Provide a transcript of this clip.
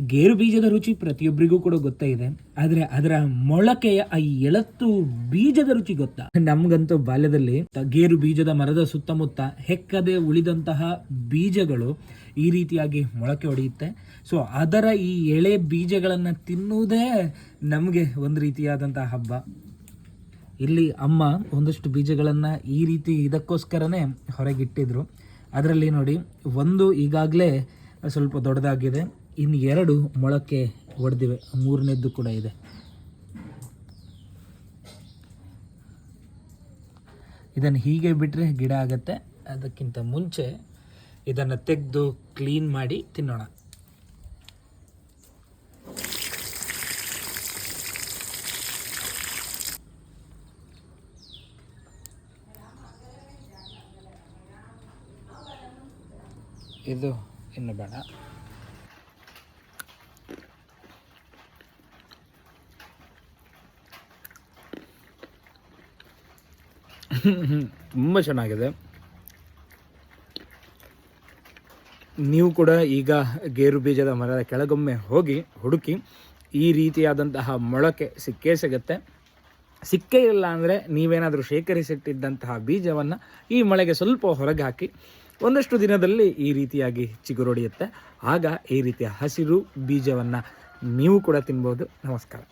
ಗೇರು ಬೀಜದ ರುಚಿ ಪ್ರತಿಯೊಬ್ಬರಿಗೂ ಕೂಡ ಗೊತ್ತೇ ಇದೆ. ಆದ್ರೆ ಅದರ ಮೊಳಕೆಯ ಆ ಎಳತ್ತು ಬೀಜದ ರುಚಿ ಗೊತ್ತಾ? ನಮ್ಗಂತೂ ಬಾಲ್ಯದಲ್ಲಿ ಗೇರು ಬೀಜದ ಮರದ ಸುತ್ತಮುತ್ತ ಹೆಕ್ಕದೆ ಉಳಿದಂತಹ ಬೀಜಗಳು ಈ ರೀತಿಯಾಗಿ ಮೊಳಕೆ ಹೊಡೆಯುತ್ತೆ ಸೊ ಅದರ ಈ ಎಳೆ ಬೀಜಗಳನ್ನ ತಿನ್ನುವುದೇ ನಮಗೆ ಒಂದು ರೀತಿಯಾದಂತಹ ಹಬ್ಬ. ಇಲ್ಲಿ ಅಮ್ಮ ಒಂದಷ್ಟು ಬೀಜಗಳನ್ನು ಈ ರೀತಿ ಇದಕ್ಕೋಸ್ಕರನೇ ಹೊರಗಿಟ್ಟಿದ್ರು. ಅದರಲ್ಲಿ ನೋಡಿ, ಒಂದು ಈಗಾಗಲೇ ಸ್ವಲ್ಪ ದೊಡ್ಡದಾಗಿದೆ. ಇನ್ನು ಎರಡು ಮೊಳಕೆ ಒಡೆದಿವೆ. ಮೂರನೇದ್ದು ಕೂಡ ಇದೆ. ಇದನ್ನು ಹೀಗೆ ಬಿಟ್ಟರೆ ಗಿಡ ಆಗತ್ತೆ. ಅದಕ್ಕಿಂತ ಮುಂಚೆ ಇದನ್ನು ತೆಗೆದು ಕ್ಲೀನ್ ಮಾಡಿ ತಿನ್ನೋಣ. ಇದು ಇನ್ನು ಬೇಡ. ತುಂಬ ಚೆನ್ನಾಗಿದೆ. ನೀವು ಕೂಡ ಈಗ ಗೇರು ಬೀಜದ ಮರದ ಕೆಳಗೊಮ್ಮೆ ಹೋಗಿ ಹುಡುಕಿ ಈ ರೀತಿಯಾದಂತಹ ಮೊಳಕೆ ಸಿಕ್ಕೇ ಸಿಗುತ್ತೆ. ಸಿಕ್ಕೇ ಇಲ್ಲ ಅಂದರೆ ನೀವೇನಾದರೂ ಶೇಖರಿಸಿಟ್ಟಿದ್ದಂತಹ ಬೀಜವನ್ನು ಈ ಮೊಳೆಗೆ ಸ್ವಲ್ಪ ಹೊರಗೆ ಹಾಕಿ ಒಂದಷ್ಟು ದಿನದಲ್ಲಿ ಈ ರೀತಿಯಾಗಿ ಚಿಗುರೊಡೆಯುತ್ತೆ. ಆಗ ಈ ರೀತಿಯ ಹಸಿರು ಬೀಜವನ್ನು ನೀವು ಕೂಡ ತಿನ್ಬೋದು. ನಮಸ್ಕಾರ.